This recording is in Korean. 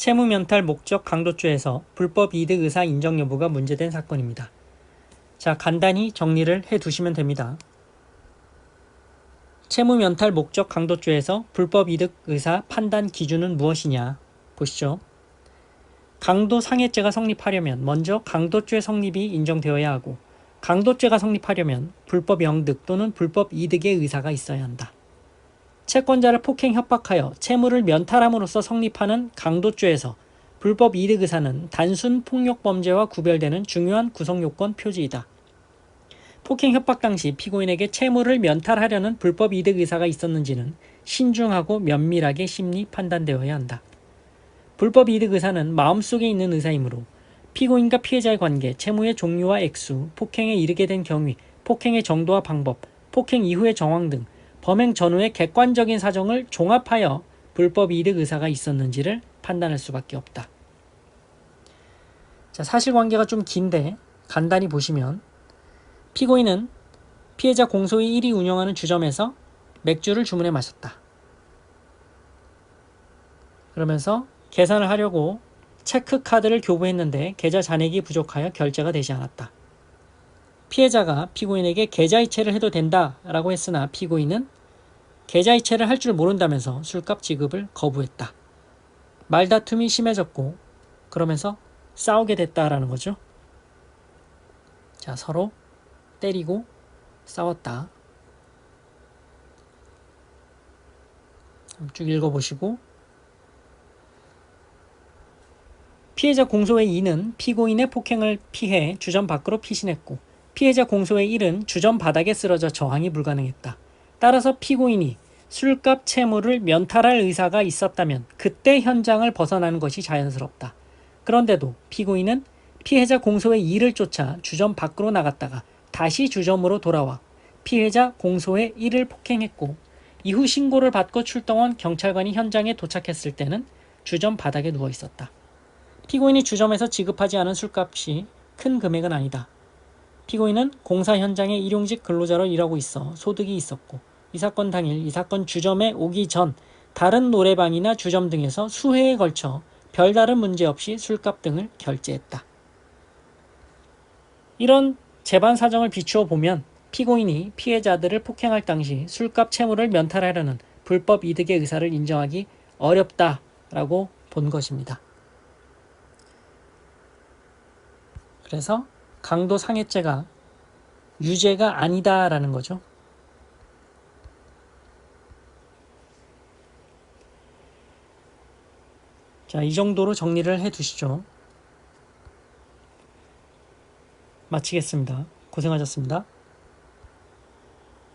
채무면탈 목적 강도죄에서 불법 이득 의사 인정 여부가 문제된 사건입니다. 자, 간단히 정리를 해 두시면 됩니다. 채무면탈 목적 강도죄에서 불법 이득 의사 판단 기준은 무엇이냐 보시죠. 강도 상해죄가 성립하려면 먼저 강도죄 성립이 인정되어야 하고 강도죄가 성립하려면 불법 영득 또는 불법 이득의 의사가 있어야 한다. 채권자를 폭행 협박하여 채무를 면탈함으로써 성립하는 강도죄에서 불법 이득 의사는 단순 폭력 범죄와 구별되는 중요한 구성 요건 표지이다. 폭행 협박 당시 피고인에게 채무를 면탈하려는 불법 이득 의사가 있었는지는 신중하고 면밀하게 심리 판단되어야 한다. 불법 이득 의사는 마음속에 있는 의사이므로 피고인과 피해자의 관계, 채무의 종류와 액수, 폭행에 이르게 된 경위, 폭행의 정도와 방법, 폭행 이후의 정황 등 범행 전후의 객관적인 사정을 종합하여 불법 이득 의사가 있었는지를 판단할 수밖에 없다. 자, 사실관계가 좀 긴데 간단히 보시면 피고인은 피해자 공소의 1위 운영하는 주점에서 맥주를 주문해 마셨다. 그러면서 계산을 하려고 체크카드를 교부했는데 계좌 잔액이 부족하여 결제가 되지 않았다. 피해자가 피고인에게 계좌이체를 해도 된다라고 했으나 피고인은 계좌이체를 할 줄 모른다면서 술값 지급을 거부했다. 말다툼이 심해졌고 그러면서 싸우게 됐다라는 거죠. 자, 서로 때리고 싸웠다. 쭉 읽어보시고 피해자 공소의 2는 피고인의 폭행을 피해 주점 밖으로 피신했고 피해자 공소의 1은 주점 바닥에 쓰러져 저항이 불가능했다. 따라서 피고인이 술값 채무를 면탈할 의사가 있었다면 그때 현장을 벗어나는 것이 자연스럽다. 그런데도 피고인은 피해자 공소의 2를 쫓아 주점 밖으로 나갔다가 다시 주점으로 돌아와 피해자 공소의 1을 폭행했고 이후 신고를 받고 출동한 경찰관이 현장에 도착했을 때는 주점 바닥에 누워 있었다. 피고인이 주점에서 지급하지 않은 술값이 큰 금액은 아니다. 피고인은 공사 현장에 일용직 근로자로 일하고 있어 소득이 있었고 이 사건 당일 이 사건 주점에 오기 전 다른 노래방이나 주점 등에서 수회에 걸쳐 별다른 문제 없이 술값 등을 결제했다. 이런 재반 사정을 비추어 보면 피고인이 피해자들을 폭행할 당시 술값 채무를 면탈하려는 불법 이득의 의사를 인정하기 어렵다라고 본 것입니다. 그래서 강도 상해죄가 유죄가 아니다라는 거죠. 자, 이 정도로 정리를 해 두시죠. 마치겠습니다. 고생하셨습니다.